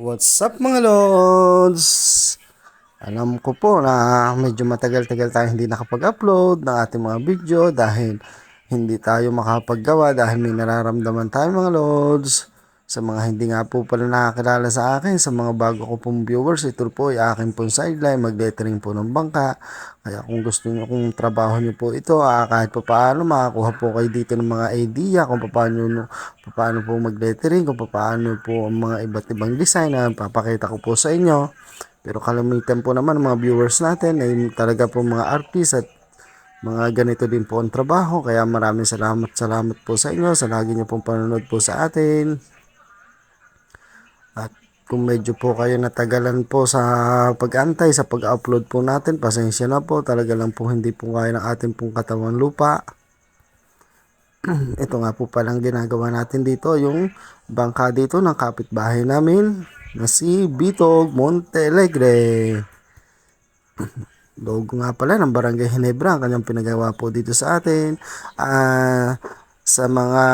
What's up mga lods? Alam ko po na medyo matagal-tagal tayo hindi nakapag-upload ng ating mga video dahil hindi tayo makapaggawa dahil may nararamdaman tayo mga lods. Sa mga hindi nga po pala nakakilala sa akin, sa mga bago ko pong viewers, ito po ay akin pong sideline, mag-lettering po ng bangka. Kaya kung gusto nyo kung trabaho nyo po ito, ah, kahit pa paano, makakuha po kayo dito ng mga idea kung paano, paano po mag-lettering, kung paano po ang mga iba't ibang design na papakita ko po sa inyo. Pero kalamitan po naman mga viewers natin ay talaga po mga artist at mga ganito din po ang trabaho. Kaya maraming salamat, salamat po sa inyo sa lagi niyo pong panonood po sa atin. Kung medyo po kayo natagalan po sa pag-antay, sa pag-upload po natin, pasensya na po. Talaga lang po hindi po kaya ng ating pong katawan lupa. Ito nga po palang ginagawa natin dito, yung bangka dito ng kapitbahay namin na si Bitog Montelegre. Logo nga pala ng Barangay Hinebra ang kanyang pinagawa po dito sa atin. Ah, sa mga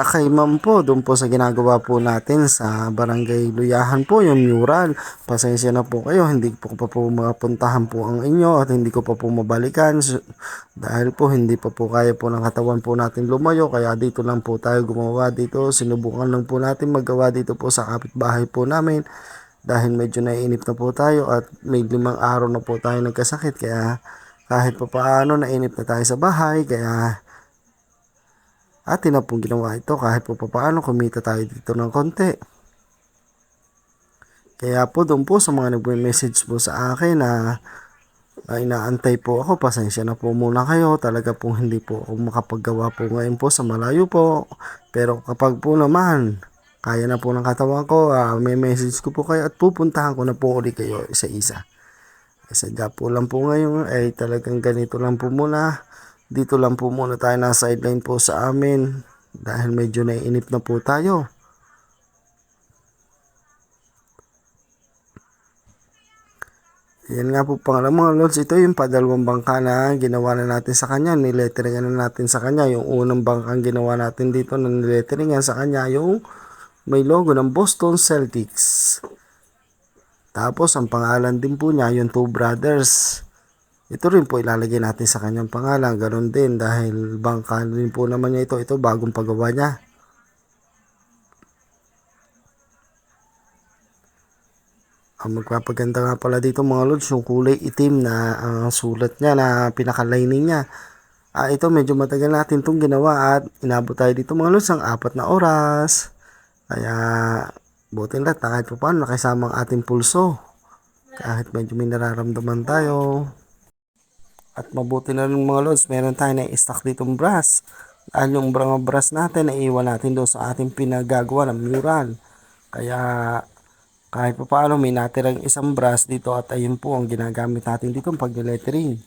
akayman po, doon po sa ginagawa po natin sa Barangay Luyahan po, yung mural. Pasensya na po kayo, hindi po pa po mapuntahan po ang inyo at hindi ko pa po mabalikan So, dahil po hindi pa po kaya po ng katawan po natin lumayo. Kaya dito lang po tayo gumawa dito. Sinubukan lang po natin magawa dito po sa kapitbahay po namin dahil medyo naiinip na po tayo at may limang araw na po tayo nagkasakit kaya kahit pa paano nainip na tayo sa bahay kaya atin na pong ginawa ito kahit pa paano kumita tayo dito ng konti kaya po doon po sa mga nagme-message po sa akin na uh, inaantay po ako pasensya na po muna kayo talaga po hindi po ako makapaggawa po ngayon po sa malayo po pero kapag po naman kaya na po ng katawan ko, uh, may message ko po kayo at pupuntahan ko na po ulit kayo isa-isa. Sadya po lang po ngayon ay talagang ganito lang po muna. Dito lang po muna tayo na sideline po sa amin dahil medyo naiinip na po tayo. Yan nga po pangalan mga lods, ito yung padalawang bangka na ginawa na natin sa kanya, niletteringan na natin sa kanya. Yung unang bangkang ginawa natin dito na niletteringan sa kanya, yung may logo ng Boston Celtics. Tapos ang pangalan din po niya, yung Two Brothers. Ito rin po ilalagay natin sa kanyang pangalan. Ganon din dahil bangka rin po naman niya ito. Ito bagong paggawa niya. Ang magpapaganda nga pala dito mga lods, yung kulay itim na uh, sulat niya na pinakalining niya. Ah, ito medyo matagal natin itong ginawa at inabot tayo dito mga lods ng apat na oras. Kaya buti na kahit pa paano nakisama ang ating pulso. Kahit medyo may nararamdaman tayo. At mabuti na rin mga lods, meron tayo na stock ditong brass. Dahil yung mga brass natin, naiiwan natin doon sa ating pinagagawa ng mural. Kaya kahit pa paano may natirang isang brass dito at ayun po ang ginagamit natin dito pag lettering.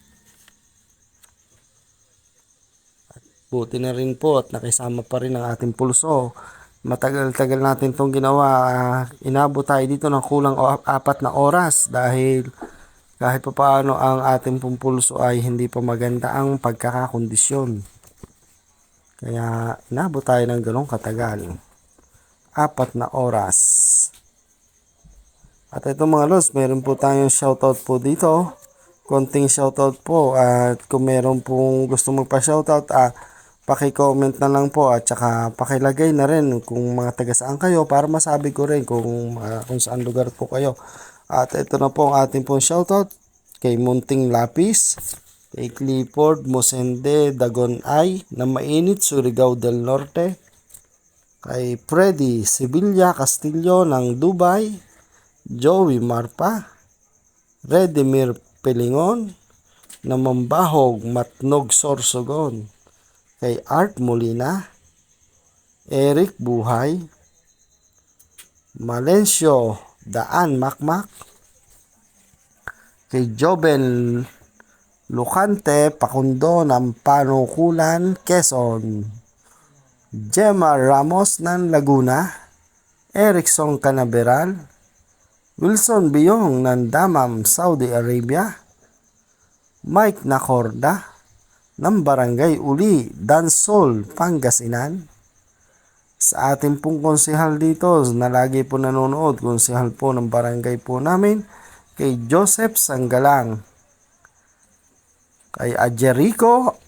At buti na rin po at nakisama pa rin ang ating pulso. Matagal-tagal natin itong ginawa. Inabot tayo dito ng kulang apat na oras dahil kahit pa paano ang ating pulso ay hindi pa maganda ang pagkakakondisyon. Kaya inabot tayo ng ganong katagal. Apat na oras. At ito mga lods, meron po tayong shoutout po dito. Konting shoutout po. At kung meron pong gusto magpa-shoutout, ah, paki-comment na lang po at saka pakilagay na rin kung mga taga saan kayo para masabi ko rin kung, uh, kung saan lugar po kayo. At ito na po ang ating pong shoutout kay Munting Lapis, kay Clifford Mosende Dagon Ay na mainit Surigao del Norte, kay Freddy Sevilla Castillo ng Dubai, Joey Marpa, Redimir Pelingon, na Mambahog Matnog Sorsogon, kay Art Molina, Eric Buhay, Malencio Daan Makmak, kay Joben Lucante Pakundo ng Panukulan, Quezon, Gemma Ramos ng Laguna, Erickson Canaveral, Wilson Biyong ng Damam, Saudi Arabia, Mike Nakorda ng Barangay Uli, Dansol, Pangasinan, sa ating pong konsehal dito na lagi po nanonood, konsehal po ng barangay po namin, kay Joseph Sanggalang, kay Ajerico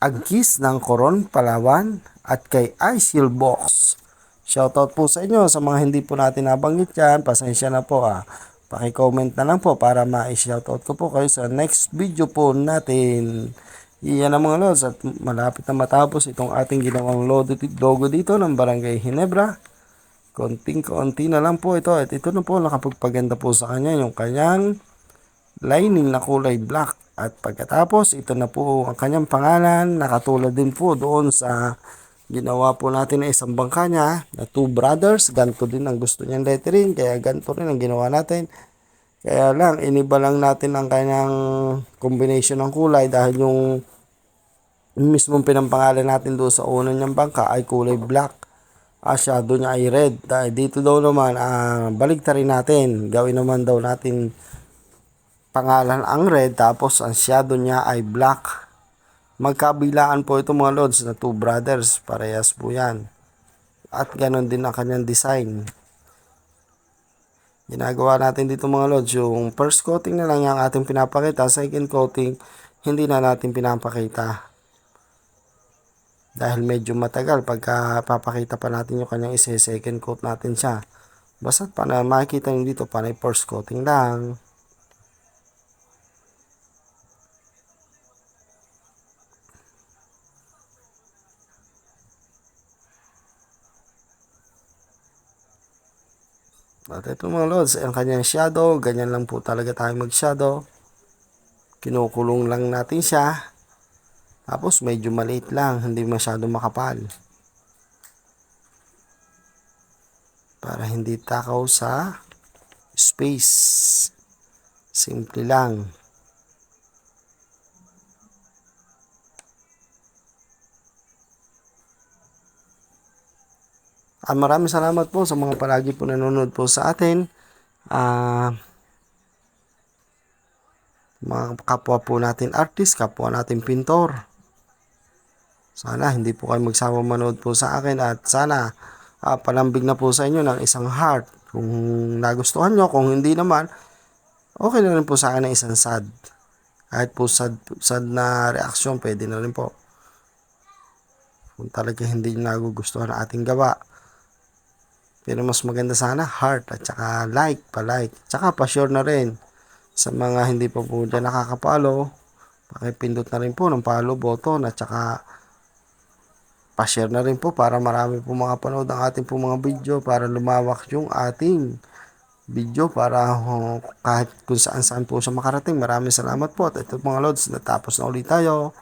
Agkis ng Coron, Palawan, at kay Isil Box. Shoutout po sa inyo sa mga hindi po natin nabanggit yan. Pasensya na po ah. Paki-comment na lang po para ma-shoutout ko po kayo sa next video po natin. Iyan ang mga lods at malapit na matapos itong ating ginawang logo dito ng Barangay Hinebra. Konting-konti na lang po ito at ito na po nakapagpaganda po sa kanya yung kanyang lining na kulay black. At pagkatapos ito na po ang kanyang pangalan nakatulad din po doon sa ginawa po natin na isang bangka niya na two brothers. Ganto din ang gusto niyang lettering kaya ganto rin ang ginawa natin. Kaya lang, iniba lang natin ang kanyang combination ng kulay dahil yung mismong pinampangalan natin doon sa unang niyang bangka ay kulay black. Ah, shadow niya ay red. Dahil dito daw naman, ah, baligta rin natin. Gawin naman daw natin pangalan ang red tapos ang shadow niya ay black. Magkabilaan po ito mga lods na two brothers. Parehas po yan. At ganon din ang kanyang design ginagawa natin dito mga lods yung first coating na lang yung ating pinapakita. Second coating hindi na natin pinapakita. Dahil medyo matagal pagka papakita pa natin yung kanyang isa second coat natin siya. Basta pa na makikita nyo dito panay first coating lang At ito mga lods, ang kanyang shadow, ganyan lang po talaga tayo mag-shadow. Kinukulong lang natin siya. Tapos medyo maliit lang, hindi masyado makapal. Para hindi takaw sa space. Simple lang. Ah, maraming salamat po sa mga palagi po nanonood po sa atin. Ah, mga kapwa po natin artist, kapwa natin pintor. Sana hindi po kayo magsama manood po sa akin at sana ah, palambig na po sa inyo ng isang heart. Kung nagustuhan nyo, kung hindi naman, okay na rin po sa akin ng isang sad. Kahit po sad, sad na reaksyon, pwede na rin po. Kung talaga hindi nyo nagugustuhan ang ating gawa. Pero mas maganda sana heart at saka like pa-like. Tsaka pa-share na rin sa mga hindi pa po dyan nakakapalo. Pakipindot na rin po ng follow button at saka pa-share na rin po para marami po mga panood ang ating po mga video para lumawak yung ating video para kahit kung saan saan po siya makarating. Maraming salamat po at ito mga lods natapos na ulit tayo.